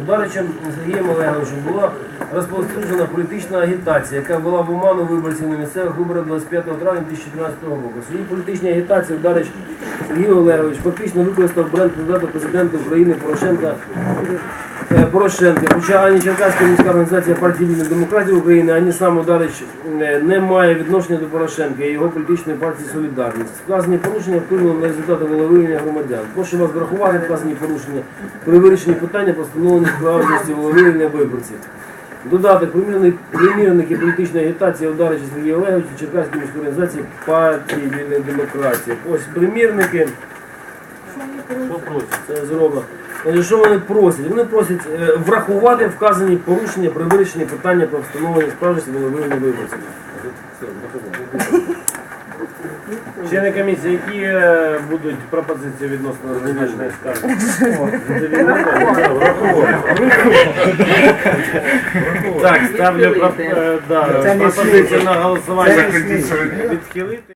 Ударичем Сергієм Олеговичем була розповсюджена політична агітація, яка була в оману виборців на місцевих виборах 25 травня 2014 року. Свої політичні агітації Ударич Сергій Олегович фактично використав бренд кандидата президента України Порошенка Порошенка. Хоча ані Черкаська міська організація партії вільних демократів України, ані сам Ударич е, не має відношення до Порошенка і його політичної партії Солідарність. Вказані порушення вплинули на результати волевиявлення громадян. Прошу вас врахувати вказані порушення при вирішенні питання про встановлення справедливості волевиявлення виборців. Додаток примірники політичної агітації Ударича Сергія Олеговича Черкаської міської організації партії вільних демократів. Ось примірники. Це зроблено. Значить, Що вони просять? Вони просять е, врахувати вказані порушення при вирішенні питання про встановлення справжності волевиявлення виборців. Члени комісії, які е, будуть пропозиції відносно розглядальної скарги? Так, ставлю проп- е, пропозицію на голосування відхилити.